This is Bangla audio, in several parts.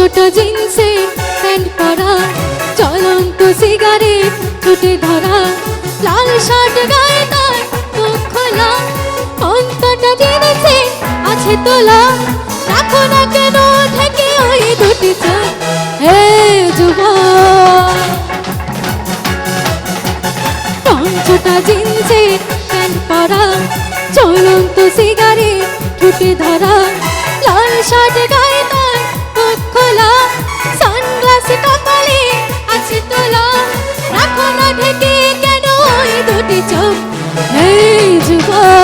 ছোটা জিন্সে প্যান্ট পরা চলন্ত সিগারেট ছুটে ধরা, লাল শার্ট গায়ে তার চোখ খোলা অন্তটা জেনেছে আছে তোলা, রাখো না কেন থেকে ওই দুটি চোখ। ওই চোখ হে যুবক।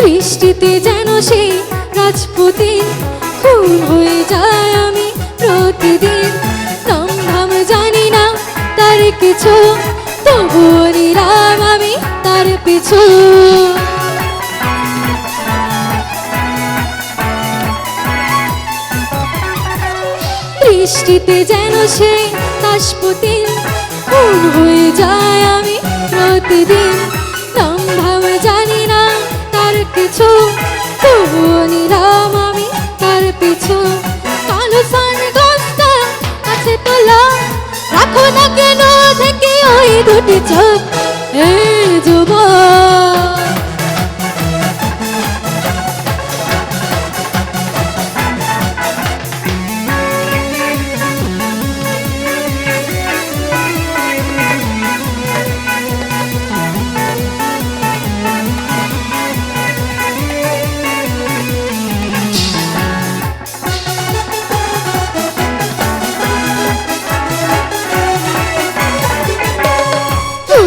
দৃষ্টিতে যেন সেই রাজপতি খুন হয়ে যায় আমি প্রতিদিন। ধাম জানি না তার কিছু, তবুও নিরাম আমি তার পিছু। বৃষ্টিতে যেন সেই কাশপতি খুন হয়ে যায় আমি প্রতিদিন। দুটি চোখ এই যুবক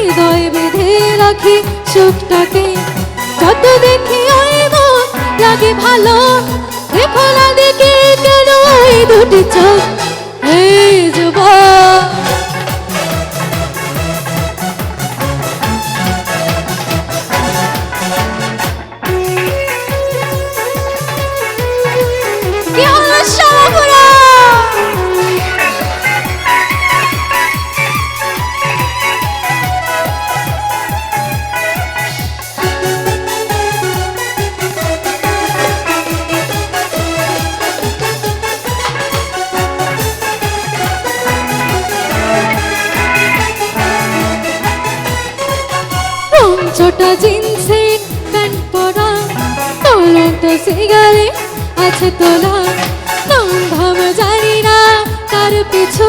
হৃদয় বেঁধে রাখি সুখটাকে। যত দেখি ওই মুখ লাগে ভালো। দেখো না দেখে কেন ওই দুটি চোখ। এই যুবক। কি জিন্সের প্যান্ট পরা সিগারেট আছে তোলা। নাম ধাম জানি না তার পিছু,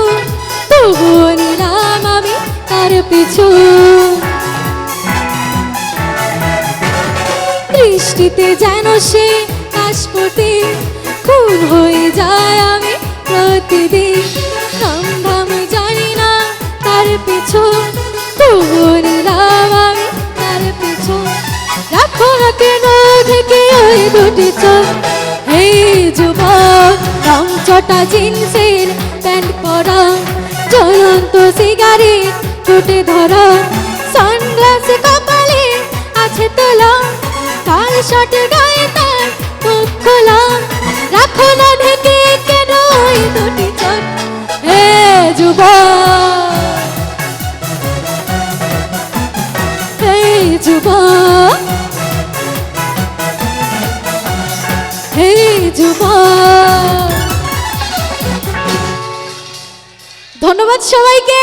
তবুও নিলাম আমি তার পিছু। দৃষ্টিতে যেন সে কাশপতি, খুন হয়ে যায় আমি প্রতিদিন। দুটি চোখ এই যুবক, রং চটা জিন্সের প্যান্ট পরা। জ্বলন্ত সিগারেট টুটে ধরা। সানগ্লাস কপালে আছে তোলা। কাল শার্ট গায়ে তার মুখ খোলা। রাখো না ঢেকে কেন দুটি চোখ হে যুবক হে ধন্যবাদ সবাইকে।